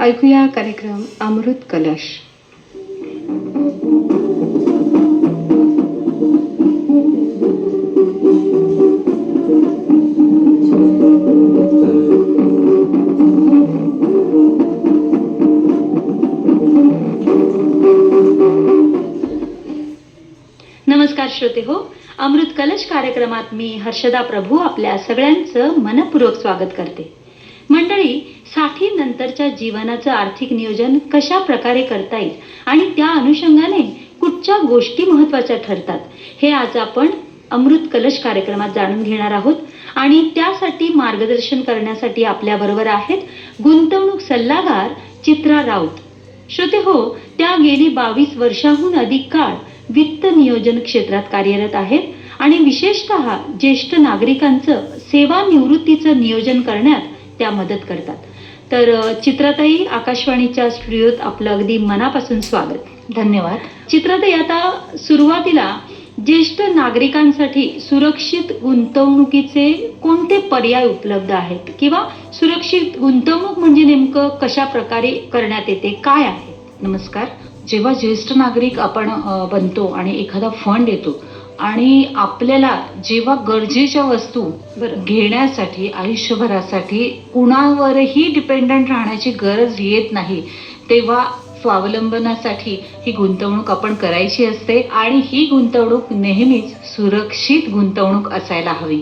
ऐकूया कार्यक्रम अमृत कलश. नमस्कार श्रोते हो अमृत कलश कार्यक्रमात मी हर्षदा प्रभू आपल्या सगळ्यांचं मनपूर्वक स्वागत करते. मंडळी साठी नंतरच्या जीवनाचं आर्थिक नियोजन कशा प्रकारे करता येईल? आणि त्या अनुषंगाने कुठच्या गोष्टी महत्त्वाच्या ठरतात? हे आज आपण अमृत कलश कार्यक्रमात जाणून घेणार आहोत. आणि त्यासाठी मार्गदर्शन करण्यासाठी आपल्या बरोबर आहेत गुंतवणूक सल्लागार चित्रा राऊत. श्रोते हो त्या गेली बावीस वर्षाहून अधिक काळ वित्त नियोजन क्षेत्रात कार्यरत आहेत आणि विशेषतः ज्येष्ठ नागरिकांचं सेवानिवृत्तीचं नियोजन करण्यात त्या मदत करतात. तर चित्राताई आकाशवाणीच्या स्टुडिओत आपलं अगदी मनापासून स्वागत. धन्यवाद. चित्राताई आता सुरुवातीला ज्येष्ठ नागरिकांसाठी सुरक्षित गुंतवणुकीचे कोणते पर्याय उपलब्ध आहेत? किंवा सुरक्षित गुंतवणूक म्हणजे नेमकं कशा प्रकारे करण्यात येते? काय आहे? नमस्कार. जेव्हा ज्येष्ठ नागरिक आपण बनतो आणि एखादा फंड येतो आणि आपल्याला जेव्हा गरजेच्या वस्तू घेण्यासाठी आयुष्यभरासाठी कुणावरही डिपेंडंट राहण्याची गरज येत नाही तेव्हा स्वावलंबनासाठी ही गुंतवणूक आपण करायची असते आणि ही गुंतवणूक नेहमीच सुरक्षित गुंतवणूक असायला हवी.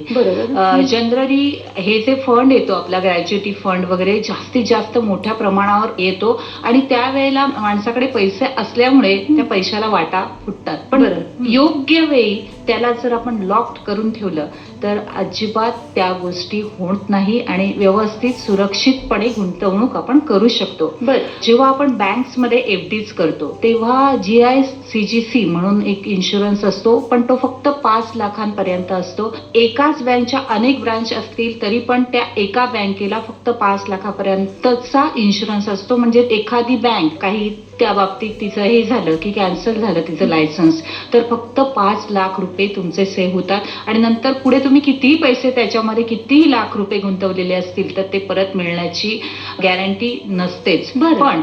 जनरली हे जे फंड येतो आपला ग्रॅज्युटी फंड वगैरे जास्तीत जास्त मोठ्या प्रमाणावर येतो आणि त्यावेळेला माणसाकडे पैसे असल्यामुळे त्या पैशाला वाटा फुटतात. पण. योग्य वेळी त्याला जर आपण लॉक्ड करून ठेवलं तर अजिबात त्या गोष्टी होत नाही आणि व्यवस्थित सुरक्षितपणे गुंतवणूक आपण करू शकतो. बर. जेव्हा आपण बँक्समध्ये एफ डीज करतो तेव्हा G I C G C म्हणून एक इन्शुरन्स असतो पण तो फक्त पाच लाखांपर्यंत असतो. एकाच बँकच्या अनेक ब्रांच असतील तरी पण त्या एका बँकेला फक्त पाच लाखापर्यंतचा इन्शुरन्स असतो. म्हणजे एखादी बँक काही त्या बाबतीत तिचं हे झालं की कॅन्सल झालं तिचं लायसन्स तर फक्त पाच लाख रुपये तुमचे सेव्ह होतात. आणि नंतर पुढे तुम्ही कितीही पैसे त्याच्यामध्ये कितीही लाख रुपये गुंतवलेले असतील तर ते परत मिळण्याची गॅरंटी नसतेच. पण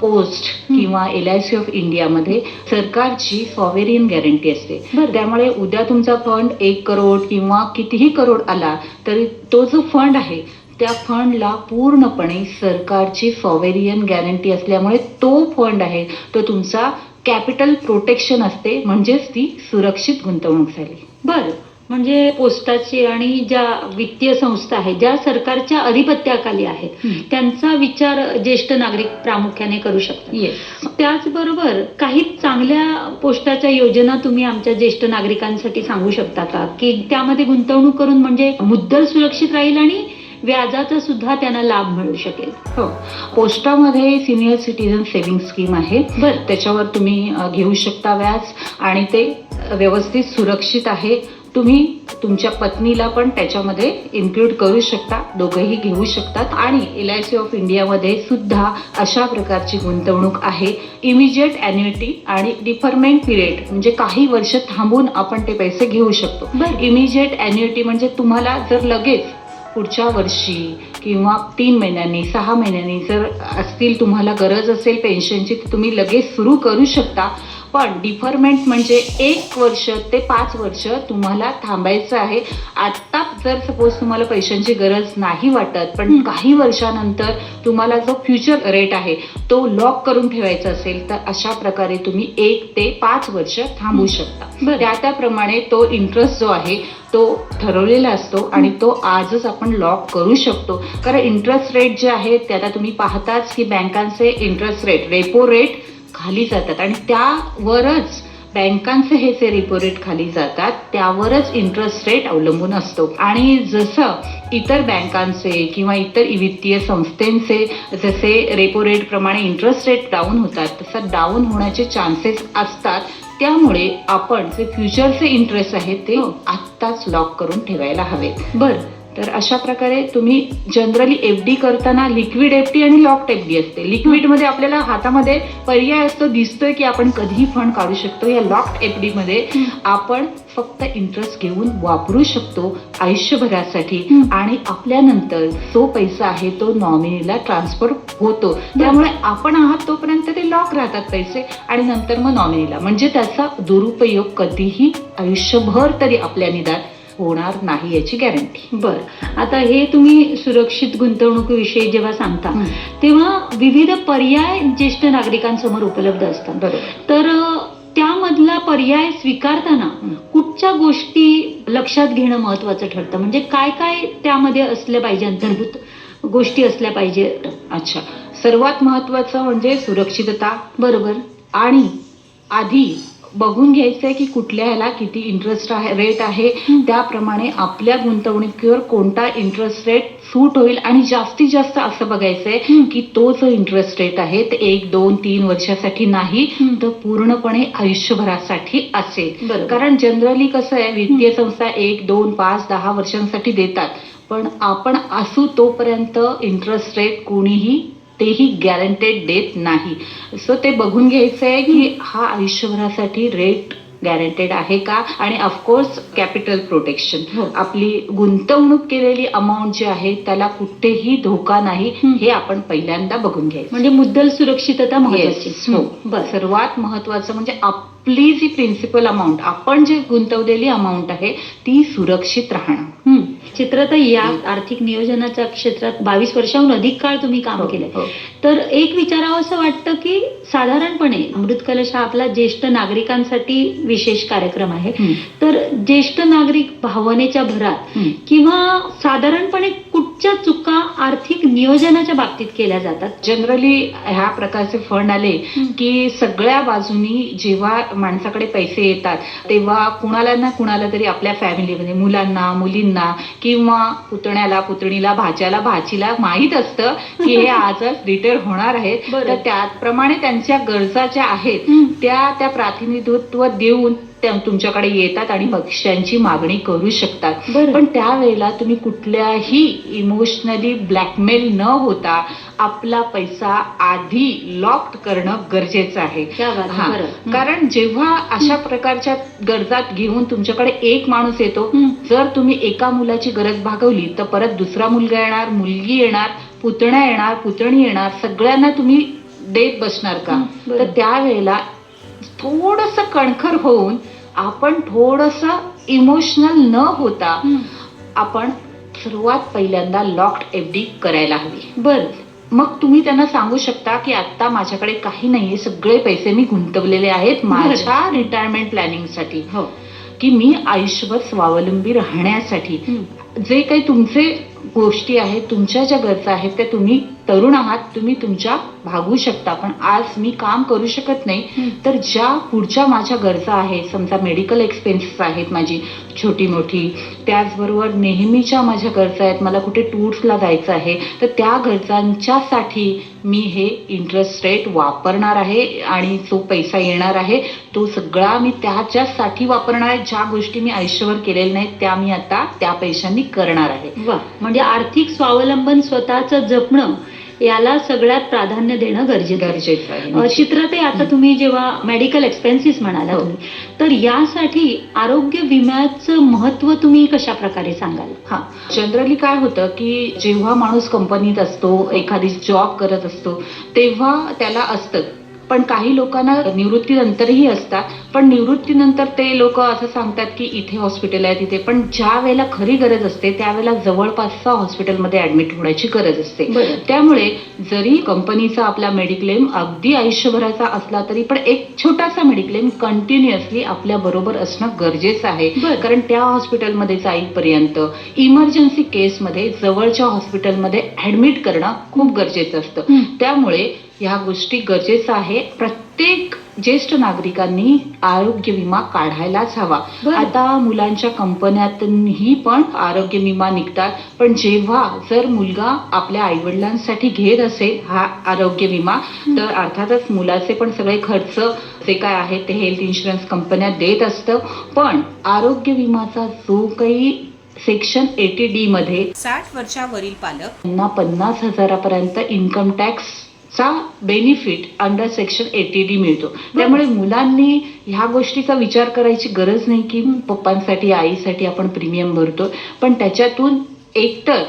पोस्ट किंवा एल आय सी ऑफ इंडियामध्ये सरकारची सॉवेरियन गॅरंटी असते. त्यामुळे उद्या तुमचा फंड एक करोड किंवा कितीही करोड आला तरी तो जो फंड आहे त्या फंडला पूर्णपणे सरकारची सॉवेरियन गॅरंटी असल्यामुळे तो फंड आहे तो तुमचा कॅपिटल प्रोटेक्शन असते म्हणजेच ती सुरक्षित गुंतवणूक झाली. बर. म्हणजे पोस्टाची आणि ज्या वित्तीय संस्था आहेत ज्या सरकारच्या अधिपत्याखाली आहेत त्यांचा विचार ज्येष्ठ नागरिक प्रामुख्याने करू शकतात. त्याचबरोबर काही चांगल्या पोस्टाच्या योजना तुम्ही आमच्या ज्येष्ठ नागरिकांसाठी सांगू शकता का? की त्यामध्ये गुंतवणूक करून म्हणजे मुद्दल सुरक्षित राहील आणि व्याजाचा सुद्धा त्यांना लाभ मिळू शकेल. हो. पोस्टामध्ये सिनियर सिटीजन सेव्हिंग स्कीम आहे. बर. त्याच्यावर तुम्ही घेऊ शकता व्याज आणि ते व्यवस्थित सुरक्षित आहे. तुम्ही तुमच्या पत्नीला पण त्याच्यामध्ये इन्क्लूड करू शकता. दोघंही घेऊ शकतात. आणि एल आय सी ऑफ इंडियामध्ये सुद्धा अशा प्रकारची गुंतवणूक आहे. इमिजिएट अॅन्युइटी आणि डिफरमेंट पिरियड म्हणजे काही वर्ष थांबून आपण ते पैसे घेऊ शकतो. बरं. इमिजिएट अॅन्युइटी म्हणजे तुम्हाला जर लगेच पुढच्या वर्षी किंवा तीन महिन्यांनी सहा महिन्यांनी जर असतील तुम्हाला गरज असेल पेन्शनची तर तुम्ही लगेच सुरू करू शकता. पण डिफरमेंट म्हणजे एक वर्ष ते पाच वर्ष तुम्हाला थांबायचं आहे. आत्ता जर सपोज तुम्हाला पैशांची गरज नाही वाटत पण. काही वर्षानंतर तुम्हाला जो फ्युचर रेट आहे तो लॉक करून ठेवायचा असेल तर अशा प्रकारे तुम्ही एक ते पाच वर्ष थांबू शकता. त्या त्याप्रमाणे तो इंटरेस्ट जो आहे तो ठरवलेला असतो आणि तो आजच आपण लॉक करू शकतो. कारण इंटरेस्ट रेट जे आहे त्याला तुम्ही पाहताच की बँकांचे इंटरेस्ट रेट रेपो रेट खाली जातात. आणि त्यावरच बँकांचे हे जे रेपो रेट खाली जातात त्यावरच इंटरेस्ट रेट अवलंबून असतो. आणि जसं इतर बँकांचे किंवा इतर वित्तीय संस्थेचे जसे रेपो रेटप्रमाणे इंटरेस्ट रेट डाऊन होतात तसं डाऊन होण्याचे चान्सेस असतात. त्यामुळे आपण जे फ्युचरचे इंटरेस्ट आहेत ते आत्ताच लॉक करून ठेवायला हवेत. बर. तर अशा प्रकारे तुम्ही जनरली एफ डी करताना लिक्विड एफ डी आणि लॉक्ड एफ डी असते. लिक्विडमध्ये आपल्याला हातामध्ये पर्याय असतो दिसतोय की आपण कधीही फंड काढू शकतो. या लॉक्ड एफ डी मध्ये हं. आपण फक्त इंटरेस्ट घेऊन वापरू शकतो आयुष्यभरासाठी. आणि आपल्यानंतर जो पैसा आहे तो नॉमिनीला ट्रान्सफर होतो. त्यामुळे आपण आहात तोपर्यंत ते लॉक राहतात पैसे आणि नंतर मग नॉमिनीला म्हणजे त्याचा दुरुपयोग कधीही आयुष्यभर तरी आपल्या निदान होणार नाही याची गॅरंटी बर. आता हे तुम्ही सुरक्षित गुंतवणुकीविषयी जेव्हा सांगता. तेव्हा विविध पर्याय ज्येष्ठ नागरिकांसमोर उपलब्ध असतात. बरोबर. तर त्यामधला पर्याय स्वीकारताना. कुठच्या गोष्टी लक्षात घेणं महत्वाचं ठरतं? म्हणजे काय काय त्यामध्ये असलं पाहिजे अंतर्भूत गोष्टी असल्या पाहिजे? अच्छा. सर्वात महत्वाचं म्हणजे सुरक्षितता. बरोबर. आणि आधी बघून घ्यायचंय की कुठल्या ह्याला किती इंटरेस्ट आहे रेट आहे. त्याप्रमाणे आपल्या गुंतवणुकीवर कोणता इंटरेस्ट रेट सूट होईल आणि जास्तीत जास्त असं बघायचंय. की तो जो इंटरेस्ट रेट आहे ते एक दोन तीन वर्षासाठी नाही. तर पूर्णपणे आयुष्यभरासाठी असेल. कारण जनरली कसं आहे वित्तीय संस्था एक दोन पाच दहा वर्षांसाठी देतात पण आपण असू तोपर्यंत इंटरेस्ट रेट कोणीही तेही गॅरंटेड देत नाही. सो ते बघून घ्यायचं आहे की हा आयुष्यभरासाठी रेट गॅरंटेड आहे का? आणि ऑफकोर्स कॅपिटल प्रोटेक्शन. आपली गुंतवणूक केलेली अमाऊंट जी आहे त्याला कुठेही धोका नाही हं. आपण पहिल्यांदा बघून घ्यायचं. म्हणजे मुद्दल सुरक्षितता महत्वाची हो. सर्वात महत्वाचं म्हणजे आपली जी प्रिन्सिपल अमाऊंट आपण जी गुंतवलेली अमाऊंट आहे ती सुरक्षित राहणं. चित्रताई या आर्थिक नियोजनाच्या क्षेत्रात बावीस वर्षाहून अधिक काळ तुम्ही काम हो, केलंय हो. तर एक विचारावं असं वाटतं की साधारणपणे अमृत कलश हा आपला ज्येष्ठ नागरिकांसाठी विशेष कार्यक्रम आहे. तर ज्येष्ठ नागरिक भावनेच्या भरात. किंवा साधारणपणे कुठच्या चुका आर्थिक नियोजनाच्या बाबतीत केल्या जातात जनरली ह्या प्रकारचे फंड आले. की सगळ्या बाजूनी जेव्हा माणसाकडे पैसे येतात तेव्हा कुणाला ना कुणाला तरी आपल्या फॅमिलीमध्ये मुलांना मुलींना किंवा पुतण्याला पुतणीला भाच्याला भाचीला माहीत असतं की हे आजच रिटायर होणार आहेत. तर त्याप्रमाणे त्यांच्या गरजा ज्या आहेत. त्या त्या प्रातिनिधित्व देऊन तुमच्याकडे येतात आणि भक्ष्यांची मागणी करू शकतात. पण त्यावेळेला तुम्ही कुठल्याही इमोशनली ब्लॅकमेल न होता आपला पैसा आधी लॉक्ड करणं गरजेचं आहे. कारण जेव्हा अशा प्रकारच्या गरजात घेऊन तुमच्याकडे एक माणूस येतो. जर तुम्ही एका मुलाची गरज भागवली तर परत दुसरा मुलगा येणार मुलगी येणार पुतण्या येणार पुतणी येणार सगळ्यांना तुम्ही देत बसणार का. तर त्यावेळेला थोडस कणखर होऊन आपण थोडस इमोशनल न होता. आपण सर्वात पहिल्यांदा लॉक्ड एफ डी करायला हवी. बरं. मग तुम्ही त्यांना सांगू शकता की आता माझ्याकडे काही नाहीये सगळे पैसे मी गुंतवलेले आहेत माझ्या रिटायरमेंट प्लॅनिंगसाठी हो. की मी आयुष्यभर स्वावलंबी राहण्यासाठी. जे काही तुमचे गोष्टी आहेत तुमच्या ज्या गरजा आहेत त्या तुम्ही तरुण आहात तुम्ही तुमच्या भागू शकता पण आज मी काम करू शकत नाही. तर ज्या पुढच्या माझ्या गरजा आहेत समजा मेडिकल एक्सपेन्सेस आहेत माझी छोटी मोठी त्याचबरोबर नेहमीच्या माझ्या गरजा आहेत मला कुठे टूर्सला जायचं आहे तर त्या गरजांच्यासाठी मी हे इंटरेस्ट रेट वापरणार आहे आणि जो पैसा येणार आहे तो सगळा मी त्याच्यासाठी वापरणार आहे. ज्या गोष्टी मी आयुष्यभर केलेल्या नाहीत त्या मी आता त्या पैशांनी करणार आहे. म्हणजे आर्थिक स्वावलंबन स्वतःचं जपणं याला सगळ्यात प्राधान्य देणं गरजेचं आहे. आहे चित्रते आता तुम्ही जेव्हा मेडिकल एक्सपेन्सेस म्हणाला हो. तुम्ही तर यासाठी आरोग्य विम्याचं महत्त्व तुम्ही कशा प्रकारे सांगाल हा जनरली काय होतं की जेव्हा माणूस कंपनीत असतो एखादी जॉब करत असतो तेव्हा त्याला असतं पण काही लोकांना निवृत्तीनंतरही असतात पण निवृत्तीनंतर ते लोक असं सांगतात की इथे हॉस्पिटल आहे तिथे पण ज्या वेळेला खरी गरज असते त्यावेळेला जवळपासच्या हॉस्पिटलमध्ये ऍडमिट होण्याची गरज असते. त्यामुळे जरी कंपनीचा आपला मेडिक्लेम अगदी आयुष्यभराचा असला तरी पण एक छोटासा मेडिक्लेम कंटिन्युअसली आपल्या बरोबर असणं गरजेचं आहे. कारण त्या हॉस्पिटलमध्ये जाईपर्यंत इमर्जन्सी केसमध्ये जवळच्या हॉस्पिटलमध्ये ऍडमिट करणं खूप गरजेचं असतं. त्यामुळे ह्या गोष्टी गरजेचं आहे. प्रत्येक ज्येष्ठ नागरिकांनी आरोग्य विमा काढायलाच हवा. आता मुलांच्या कंपन्यातूनही पण आरोग्य विमा निघतात. पण जेव्हा जर मुलगा आपल्या आईवडिलांसाठी घेत असेल हा आरोग्य विमा तर अर्थातच मुलाचे पण सगळे खर्च जे काय आहे ते हेल्थ इन्शुरन्स कंपन्या देत असतं. पण आरोग्य विमाचा जो काही सेक्शन एटी डी मध्ये साठ वर्षावरील पालक त्यांना पन्नास हजारापर्यंत income टॅक्सचा benefit under section eighty D मिळतो. त्यामुळे मुलांनी ह्या गोष्टीचा विचार करायची गरज नाही की पप्पांसाठी आईसाठी आपण प्रीमियम भरतो पण त्याच्यातून एकतर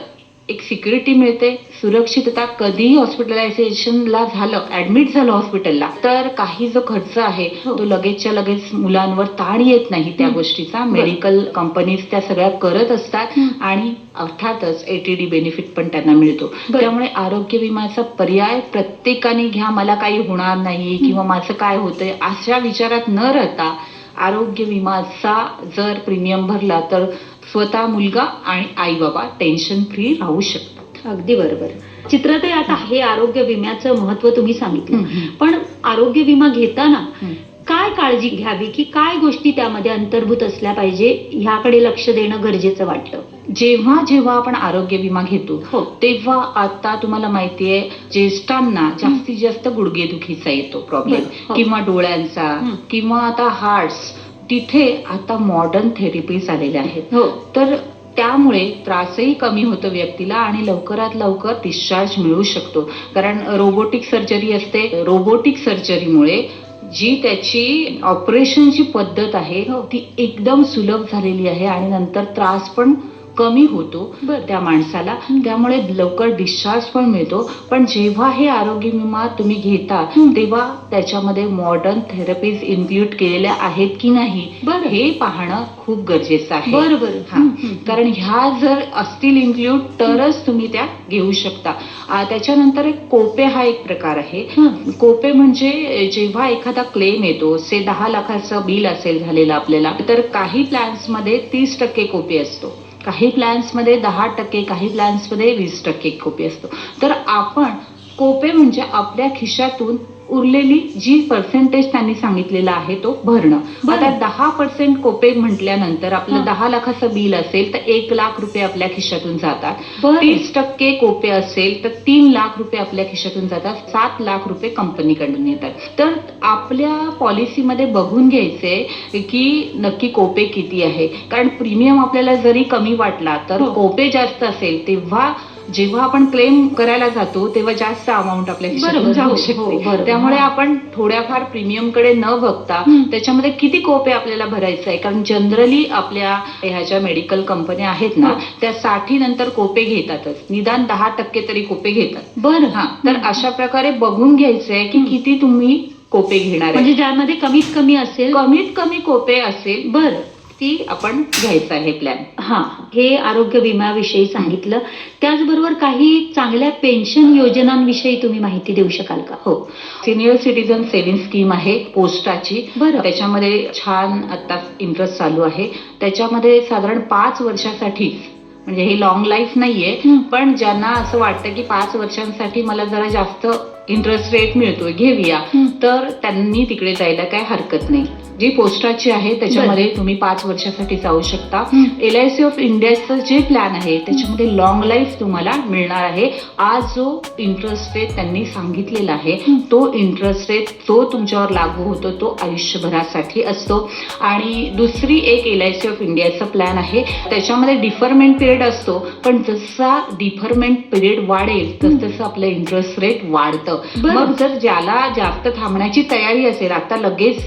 एक सिक्युरिटी मिळते सुरक्षितता कधीही हॉस्पिटलायझेशनला झालं ऍडमिट झालं हॉस्पिटलला तर काही जो खर्च आहे हो. तो लगेचच्या लगेच मुलांवर ताण येत नाही त्या. गोष्टीचा मेडिकल कंपनीज त्या सगळ्या करत असतात. आणि अर्थातच एटीडी बेनिफिट पण त्यांना मिळतो. त्यामुळे आरोग्य विम्याचा पर्याय प्रत्येकाने घ्या मला काही होणार नाही किंवा माझं काय होतंय अशा विचारात न राहता आरोग्य विमाचा जर प्रीमियम भरला तर स्वतः मुलगा आणि आई बाबा टेन्शन फ्री राहू शकतात अगदी बरोबर चित्राताई आता हे आरोग्य विम्याचं महत्त्व तुम्ही सांगितलं. पण आरोग्य विमा घेताना. काय काळजी घ्यावी की काय गोष्टी त्यामध्ये अंतर्भूत असल्या पाहिजे ह्याकडे लक्ष देणं गरजेचं वाटतं जेव्हा जेव्हा आपण आरोग्य विमा घेतो हो. तेव्हा आता तुम्हाला माहितीये ज्येष्ठांना जास्तीत जास्त गुडघेदुखीचा येतो प्रॉब्लेम हो. किंवा डोळ्यांचा. किंवा आता हार्ट्स तिथे आता मॉडर्न थेरपीज आलेल्या आहेत. हो. तर त्यामुळे त्रासही कमी होतो व्यक्तीला आणि लवकरात लवकर डिस्चार्ज मिळू शकतो. कारण रोबोटिक सर्जरी असते. रोबोटिक सर्जरीमुळे जी त्याची ऑपरेशनची पद्धत आहे हो. ती एकदम सुलभ झालेली आहे आणि नंतर त्रास पण कमी होतो. त्या माणसाला. त्यामुळे लवकर डिस्चार्ज पण मिळतो पण जेव्हा हे आरोग्य विमा तुम्ही घेता. तेव्हा त्याच्यामध्ये मॉडर्न थेरपीज इन्क्लूड केलेल्या आहेत की नाही बरं. हे पाहणं खूप गरजेचं आहे बरं बरं हा. हम्म, हम्म. कारण ह्या जर असतील इन्क्लूड तरच तुम्ही त्या घेऊ शकता त्याच्यानंतर एक कोपे हा एक प्रकार आहे. कोपे म्हणजे जेव्हा एखादा क्लेम येतो से दहा लाखाचं बिल असेल झालेलं आपल्याला तर काही प्लॅन्समध्ये तीस टक्के कोपे असतो काही प्लॅन्समध्ये दहा टक्के काही प्लॅन्समध्ये वीस टक्के कोपे असतो. तर आपण कोपे म्हणजे आपल्या खिशातून उरलेली जी पर्सेंटेज त्यांनी सांगितलेला आहे तो भरणं. आता दहा पर्सेंट कोपे म्हटल्यानंतर आपलं. दहा लाखाचं बिल असेल तर एक लाख रुपये आपल्या खिशातून जातात. तीस टक्के कोपे असेल तर तीन लाख रुपये आपल्या खिशातून जातात सात लाख रुपये कंपनीकडून येतात तर आपल्या पॉलिसीमध्ये बघून घ्यायचे की नक्की कोपे किती आहे कारण प्रीमियम आपल्याला जरी कमी वाटला तर हो. कोपे जास्त असेल तेव्हा जेव्हा आपण क्लेम करायला जातो तेव्हा जास्त अमाऊंट आपल्या. जाऊ शकते. त्यामुळे आपण थोड्याफार प्रीमियमकडे न बघता. त्याच्यामध्ये किती कोपे आपल्याला भरायचं आहे कारण जनरली आपल्या ह्याच्या मेडिकल कंपन्या आहेत ना हो. त्या साठी नंतर कोपे घेतातच निदान दहा टक्के तरी कोपे घेतात बरं हा तर अशा प्रकारे बघून घ्यायचंय की. किती तुम्ही कोपे घेणार म्हणजे ज्यामध्ये कमीत कमी असेल कमीत कमी कोपे असेल बरं ती आपण घ्यायचं आहे प्लॅन हा हे आरोग्य विम्याविषयी सांगितलं. त्याचबरोबर काही चांगल्या पेन्शन योजनांविषयी तुम्ही माहिती देऊ शकाल का? हो. सिनियर सिटीजन सेव्हिंग स्कीम आहे पोस्टाची. बरं. त्याच्यामध्ये छान आता इंटरेस्ट चालू आहे. त्याच्यामध्ये साधारण पाच वर्षासाठी म्हणजे हे लॉंग लाईफ नाहीये. पण ज्यांना असं वाटतं की पाच वर्षांसाठी मला जरा जास्त इंटरेस्ट रेट मिळतोय घेऊया. तर त्यांनी तिकडे जायला काय हरकत नाही. जी पोस्टाची आहे त्याच्यामध्ये तुम्ही पाच वर्षासाठी जाऊ शकता. एल आय सी ऑफ इंडियाचं जे प्लॅन आहे त्याच्यामध्ये लॉंग लाईफ तुम्हाला मिळणार आहे. आज जो इंटरेस्ट रेट त्यांनी सांगितलेला आहे. तो इंटरेस्ट रेट जो तुमच्यावर लागू होतो तो आयुष्यभरासाठी असतो. आणि दुसरी एक एल आय सी ऑफ इंडियाचा प्लॅन आहे त्याच्यामध्ये डिफरमेंट पिरियड असतो. पण जसा डिफरमेंट पिरियड वाढेल तस तसं आपलं इंटरेस्ट रेट वाढतं. मग जर ज्याला जास्त थांबण्याची तयारी असेल आता लगेच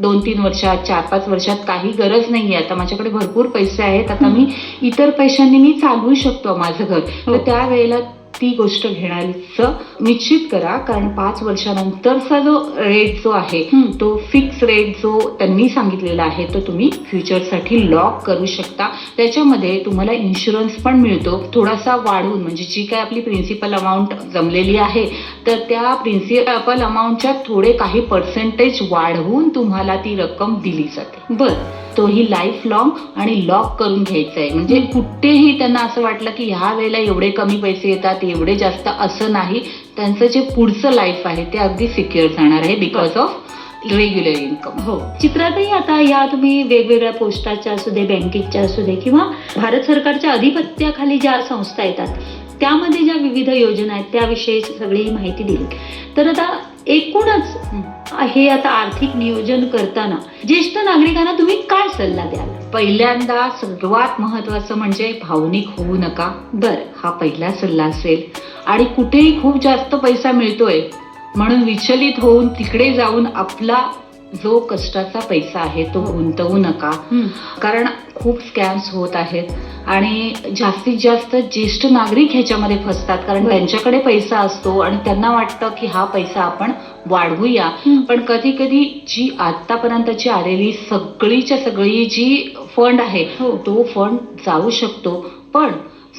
दोन तीन वर्षात चार पाच वर्षात काही गरज नाहीये. आता माझ्याकडे भरपूर पैसे आहेत. आता मी इतर पैशांनी मी चालवू शकतो माझं घर. हो. तर त्यावेळेला ती गोष्ट घेण्याचं निश्चित करा. कारण पाच वर्षानंतरचा जो रेट जो आहे हं. तो फिक्स रेट जो त्यांनी सांगितलेला आहे तो तुम्ही फ्युचरसाठी लॉक करू शकता. त्याच्यामध्ये तुम्हाला इन्शुरन्स पण मिळतो. थोडासा वाढवून म्हणजे जी काय आपली प्रिन्सिपल अमाऊंट जमलेली आहे तर त्या प्रिन्सिपल अमाऊंटच्या थोडे काही पर्सेंटेज वाढवून तुम्हाला ती रक्कम दिली जाते. बरं. तोही लाईफ लॉंग आणि लॉक करून घ्यायचा आहे म्हणजे कुठेही त्यांना असं वाटलं की ह्या वेळेला एवढे कमी पैसे येतात एवढे जास्त असं नाही. त्यांचं जे पुढचं लाईफ आहे ते अगदी सिक्युअर जाणार आहे बिकॉज ऑफ रेग्युलर इन्कम हो. चित्रातही आता या तुम्ही वेगवेगळ्या पोस्टाच्या असू दे बँकेच्या असू दे किंवा भारत सरकारच्या अधिपत्याखाली ज्या संस्था येतात त्यामध्ये ज्या विविध योजना आहेत त्याविषयी सगळी माहिती दिली. तर आता एकूणच हे आता आर्थिक नियोजन करताना ज्येष्ठ नागरिकांना तुम्ही काय सल्ला द्याल? पहिल्यांदा सर्वात महत्वाचं म्हणजे भावनिक होऊ नका. बर हा पहिला सल्ला असेल. आणि कुठेही खूप जास्त पैसा मिळतोय म्हणून विचलित होऊन तिकडे जाऊन आपला जो कष्टाचा पैसा आहे तो गुंतवू नका कारण खूप स्कॅम्स होत आहेत आणि जास्तीत जास्त ज्येष्ठ नागरिक ह्याच्यामध्ये फसतात कारण. त्यांच्याकडे पैसा असतो आणि त्यांना वाटतं की हा पैसा आपण वाढवूया. पण कधी कधी जी आतापर्यंतची आलेली सगळीच्या सगळी जी फंड आहे हो. तो फंड जाऊ शकतो पण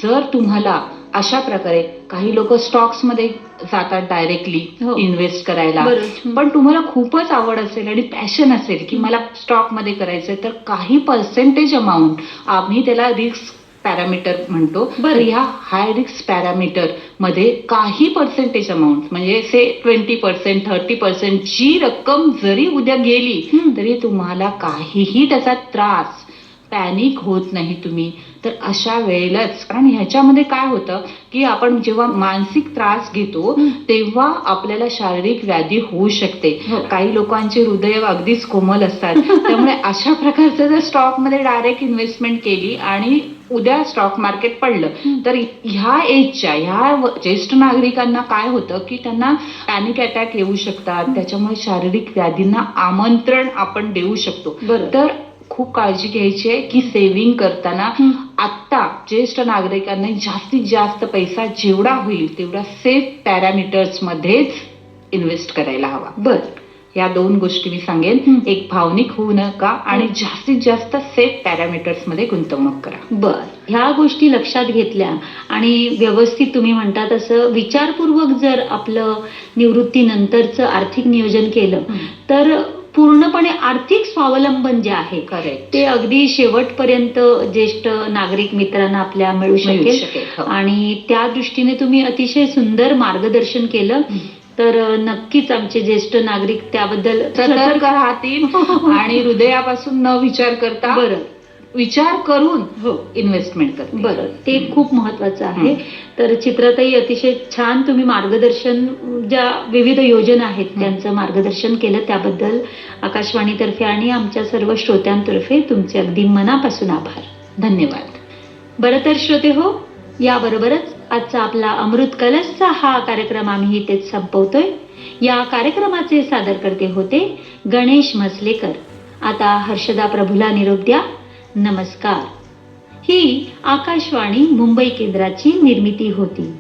जर तुम्हाला अशा प्रकारे काही लोक स्टॉक्समध्ये जातात डायरेक्टली हो. इन्व्हेस्ट करायला बरोबर. हं. पण तुम्हाला खूपच आवड असेल आणि पॅशन असेल की मला स्टॉकमध्ये करायचंय तर काही पर्सेंटेज अमाऊंट आम्ही त्याला रिस्क पॅरामीटर म्हणतो बरं. तर ह्या हाय रिस्क पॅरामीटरमध्ये काही पर्सेंटेज अमाऊंट म्हणजे say twenty percent thirty percent जी रक्कम जरी उद्या गेली हं. तरी तुम्हाला काहीही त्याचा त्रास पॅनिक होत नाही तुम्ही तर अशा वेळेलाच कारण ह्याच्यामध्ये काय होतं की आपण जेव्हा मानसिक त्रास घेतो. तेव्हा आपल्याला शारीरिक व्याधी होऊ शकते हो. काही लोकांचे हृदय अगदीच कोमल असतात त्यामुळे अशा प्रकारचं जर स्टॉकमध्ये डायरेक्ट इन्व्हेस्टमेंट केली आणि उद्या स्टॉक मार्केट पडलं. तर ह्या एजच्या ह्या ज्येष्ठ नागरिकांना काय होतं की त्यांना पॅनिक अटॅक येऊ शकतात त्याच्यामुळे शारीरिक व्याधींना आमंत्रण आपण देऊ शकतो. तर खूप काळजी घ्यायची आहे की सेव्हिंग करताना. आत्ता ज्येष्ठ नागरिकांना जास्तीत जास्त पैसा जेवढा होईल तेवढा सेफ पॅरामीटर्स मध्येच इन्व्हेस्ट करायला हवा. बर या दोन गोष्टी मी सांगेन. एक भावनिक होऊ नका आणि जास्तीत जास्त सेफ पॅरामीटर्समध्ये गुंतवणूक करा. बर ह्या गोष्टी लक्षात घेतल्या आणि व्यवस्थित तुम्ही म्हणता तसं विचारपूर्वक जर आपलं निवृत्तीनंतरचं आर्थिक नियोजन केलं तर पूर्णपणे आर्थिक स्वावलंबन जे आहे ते अगदी शेवटपर्यंत ज्येष्ठ नागरिक मित्रांना आपल्या मिळू शकेल, हो. आणि त्या दृष्टीने तुम्ही अतिशय सुंदर मार्गदर्शन केलं. तर नक्कीच आमचे ज्येष्ठ नागरिक त्याबद्दल सतर्क राहतील आणि हृदयापासून न विचार करता बरं. विचार करून हो. इन्व्हेस्टमेंट करतील बरं ते खूप महत्वाचं आहे. तर चित्राताई अतिशय छान तुम्ही मार्गदर्शन ज्या विविध योजना आहेत त्यांचं मार्गदर्शन केलं त्याबद्दल आकाशवाणीतर्फे आणि आमच्या सर्व श्रोत्यांतर्फे तुमचे अगदी मनापासून आभार. धन्यवाद. बरं तर श्रोते हो याबरोबरच आजचा आपला अमृत कलशचा हा कार्यक्रम आम्ही इथेच संपवतोय. या कार्यक्रमाचे सादरकर्ते होते गणेश म्हसलेकर आता हर्षदा प्रभूला निरोप द्या. नमस्कार. ही आकाशवाणी मुंबई केंद्राची निर्मिती होती.